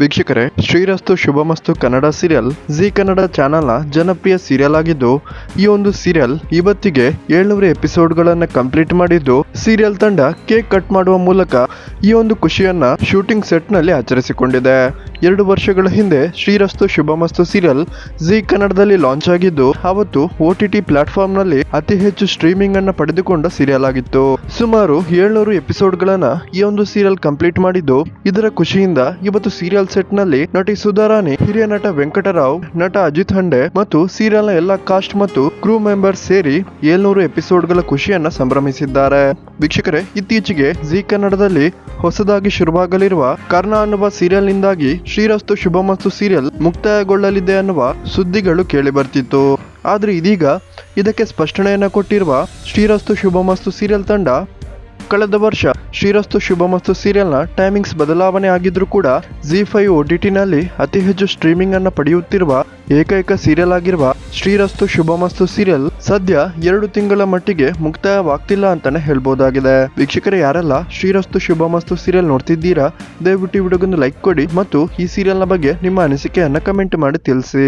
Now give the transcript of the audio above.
ವೀಕ್ಷಕರೇ, ಶ್ರೀರಸ್ತು ಶುಭಮಸ್ತು ಕನ್ನಡ ಸೀರಿಯಲ್, ಜಿ ಕನ್ನಡ ಚಾನೆಲ್ನ ಜನಪ್ರಿಯ ಸೀರಿಯಲ್ ಆಗಿದ್ದು, ಈ ಒಂದು ಸೀರಿಯಲ್ ಇವತ್ತಿಗೆ ಏಳ್ನೂರು ಎಪಿಸೋಡ್ಗಳನ್ನು ಕಂಪ್ಲೀಟ್ ಮಾಡಿದ್ದು, ಸೀರಿಯಲ್ ತಂಡ ಕೇಕ್ ಕಟ್ ಮಾಡುವ ಮೂಲಕ ಈ ಒಂದು ಖುಷಿಯನ್ನ ಶೂಟಿಂಗ್ ಸೆಟ್ನಲ್ಲಿ ಆಚರಿಸಿಕೊಂಡಿದೆ. ಎರಡು ವರ್ಷಗಳ ಹಿಂದೆ ಶ್ರೀರಸ್ತು ಶುಭಮಸ್ತು ಸೀರಿಯಲ್ ಜಿ ಕನ್ನಡದಲ್ಲಿ ಲಾಂಚ್ ಆಗಿದ್ದು ಅವತ್ತು ಒ ಟಿ ಟಿ ಪ್ಲಾಟ್ಫಾರ್ಮ್ನಲ್ಲಿ ಅತಿ ಹೆಚ್ಚು ಸ್ಟ್ರೀಮಿಂಗ್ ಅನ್ನ ಪಡೆದುಕೊಂಡ ಸೀರಿಯಲ್ ಆಗಿತ್ತು. ಸುಮಾರು ಏಳ್ನೂರು ಎಪಿಸೋಡ್ಗಳನ್ನ ಈ ಒಂದು ಸೀರಿಯಲ್ ಕಂಪ್ಲೀಟ್ ಮಾಡಿದ್ದು, ಇದರ ಖುಷಿಯಿಂದ ಇವತ್ತು ಸೀರಿಯಲ್ ಸೆಟ್ನಲ್ಲಿ ನಟಿ ಸುಧಾರಾಣಿ, ಹಿರಿಯ ನಟ ವೆಂಕಟರಾವ್, ನಟ ಅಜಿತ್ ಹಂಡೆ ಮತ್ತು ಸೀರಿಯಲ್ನ ಎಲ್ಲಾ ಕಾಸ್ಟ್ ಮತ್ತು ಕ್ರೂ ಮೆಂಬರ್ಸ್ ಸೇರಿ ಏಳ್ನೂರು ಎಪಿಸೋಡ್ಗಳ ಖುಷಿಯನ್ನ ಸಂಭ್ರಮಿಸಿದ್ದಾರೆ. ವೀಕ್ಷಕರೇ, ಇತ್ತೀಚೆಗೆ ಜಿ ಕನ್ನಡದಲ್ಲಿ ಹೊಸದಾಗಿ ಶುರುವಾಗಲಿರುವ ಕರ್ಣ ಅನ್ನುವ ಸೀರಿಯಲ್ ನಿಂದಾಗಿ ಶ್ರೀರಸ್ತು ಶುಭಮಸ್ತು ಸೀರಿಯಲ್ ಮುಕ್ತಾಯಗೊಳ್ಳಲಿದೆ ಅನ್ನುವ ಸುದ್ದಿಗಳು ಕೇಳಿ ಬರ್ತಿತ್ತು. ಆದ್ರೆ ಇದೀಗ ಇದಕ್ಕೆ ಸ್ಪಷ್ಟನೆಯನ್ನು ಕೊಟ್ಟಿರುವ ಶ್ರೀರಸ್ತು ಶುಭಮಸ್ತು ಸೀರಿಯಲ್ ತಂಡ ಕಳೆದ ವರ್ಷ ಶ್ರೀರಸ್ತು ಶುಭಮಸ್ತು ಸೀರಿಯಲ್ನ ಟೈಮಿಂಗ್ಸ್ ಬದಲಾವಣೆ ಆಗಿದ್ರೂ ಕೂಡ ಜಿ ಫೈವ್ ಒ ಟಿ ಟಿನಲ್ಲಿ ಅತಿ ಹೆಚ್ಚು ಸ್ಟ್ರೀಮಿಂಗ್ ಅನ್ನು ಪಡೆಯುತ್ತಿರುವ ಏಕೈಕ ಸೀರಿಯಲ್ ಆಗಿರುವ ಶ್ರೀರಸ್ತು ಶುಭಮಸ್ತು ಸೀರಿಯಲ್ ಸದ್ಯ ಎರಡು ತಿಂಗಳ ಮಟ್ಟಿಗೆ ಮುಕ್ತಾಯವಾಗ್ತಿಲ್ಲ ಅಂತಾನೆ ಹೇಳ್ಬೋದಾಗಿದೆ. ವೀಕ್ಷಕರು, ಯಾರೆಲ್ಲ ಶ್ರೀರಸ್ತು ಶುಭಮಸ್ತು ಸೀರಿಯಲ್ ನೋಡ್ತಿದ್ದೀರಾ, ದಯವಿಟ್ಟು ವಿಡಿಯೋಗೊಂದು ಲೈಕ್ ಕೊಡಿ ಮತ್ತು ಈ ಸೀರಿಯಲ್ನ ಬಗ್ಗೆ ನಿಮ್ಮ ಅನಿಸಿಕೆಯನ್ನು ಕಮೆಂಟ್ ಮಾಡಿ ತಿಳಿಸಿ.